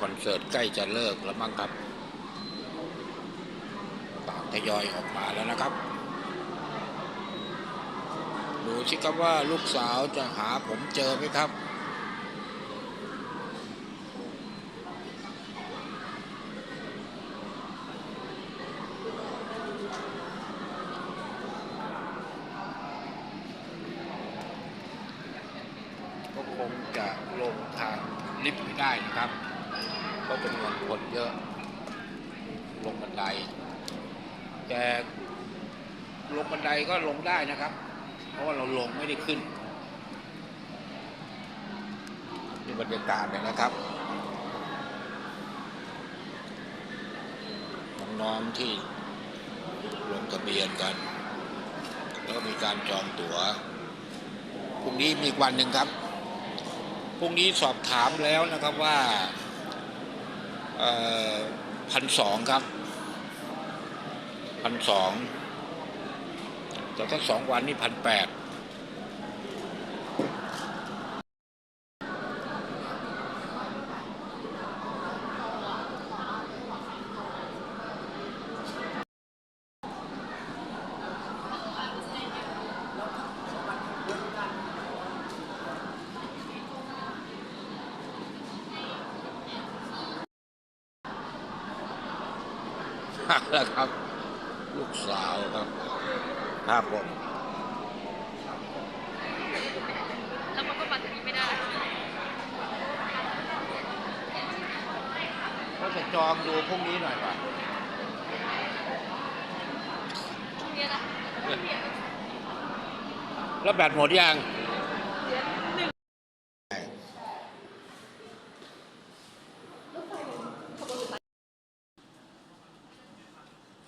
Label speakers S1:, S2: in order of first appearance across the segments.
S1: คอนเสิร์ตใกล้จะเลิกแล้วมั้งครับต่างทยอยออกมาแล้วนะครับ ดูสิครับว่าลูกสาวจะหาผมเจอไหมครับก็คงจะลงทางลิฟต์ไม่ได้นะครับ เพราะจำนวนคนเยอะลงบันได แต่ลงบันไดก็ลงได้นะครับ เพราะว่าเราลงไม่ได้ขึ้นนี่บรรยากาศเลยนะครับน้องๆที่ลงทะเบียนกัน แล้วมีการจองตั๋วพรุ่งนี้มีวันหนึ่งครับพรุ่งนี้สอบถามแล้วนะครับว่า พันสองครับพันสองแต่ถ้าสองวันนี่พันแปด แล้วครับ ลูกสาวครับครับผม
S2: แล้วมันก็มาถึงนี้ไม่ได้
S1: ก็จะจองดูพรุ่งนี้หน่อยป่ะ
S2: ช่วงเนี้ยนะ
S1: แล้วแบตหมดยัง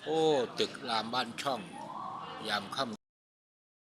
S1: โอ้ ตึกรามบ้านช่อง ยามค่ำ